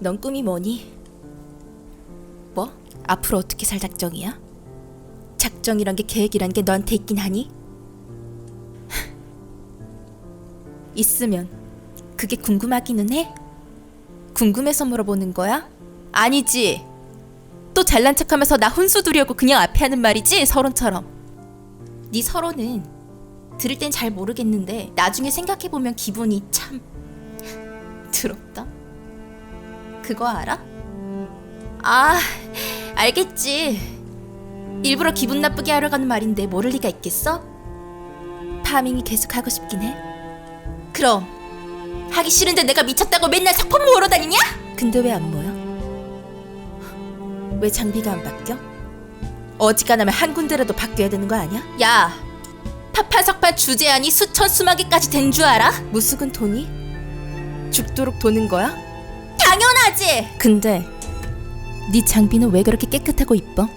넌 꿈이 뭐니? 뭐? 앞으로 어떻게 살 작정이야? 작정이란 게 계획이란 게 너한테 있긴 하니? 있으면 그게 궁금하기는 해? 궁금해서 물어보는 거야? 아니지. 또 잘난 척하면서 나 혼수 두려고 그냥 앞에 하는 말이지 서론처럼. 네 서론은 들을 땐 잘 모르겠는데 나중에 생각해 보면 기분이 참 더럽다. 그거 알아? 아, 알겠지. 일부러 기분 나쁘게 하려고 하는 말인데 모를 리가 있겠어? 파밍이 계속 하고 싶긴 해. 그럼 하기 싫은데 내가 미쳤다고 맨날 석품 모으러 다니냐? 근데 왜 안 모여? 왜 장비가 안 바뀌어? 어지간하면 한 군데라도 바뀌어야 되는 거 아니야? 야, 파파석판 주제안이 수천 수만 개까지 된 줄 알아? 무수근 돈이 죽도록 도는 거야? 당연하지. 근데 네 장비는 왜 그렇게 깨끗하고 이뻐?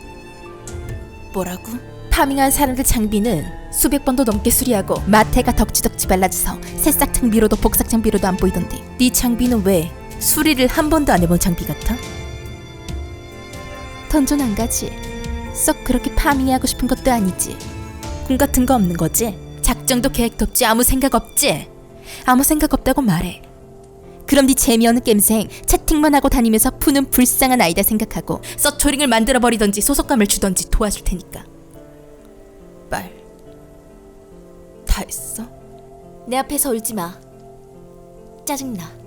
뭐라고? 파밍한 사람들 장비는 수백 번도 넘게 수리하고 마테가 덕지덕지 발라져서 새싹 장비로도 복삭 장비로도 안 보이던데 네 장비는 왜 수리를 한 번도 안 해본 장비 같아? 던전 안 가지 썩 그렇게 파밍하고 싶은 것도 아니지 꿈 같은 거 없는 거지? 작정도 계획도 없지 아무 생각 없지? 아무 생각 없다고 말해 그럼 네 재미없는 겜생 채팅만 하고 다니면서 푸는 불쌍한 아이다 생각하고 서초링을 만들어 버리던지 소속감을 주던지 도와줄 테니까. 말다 했어? 내 앞에서 울지 마. 짜증나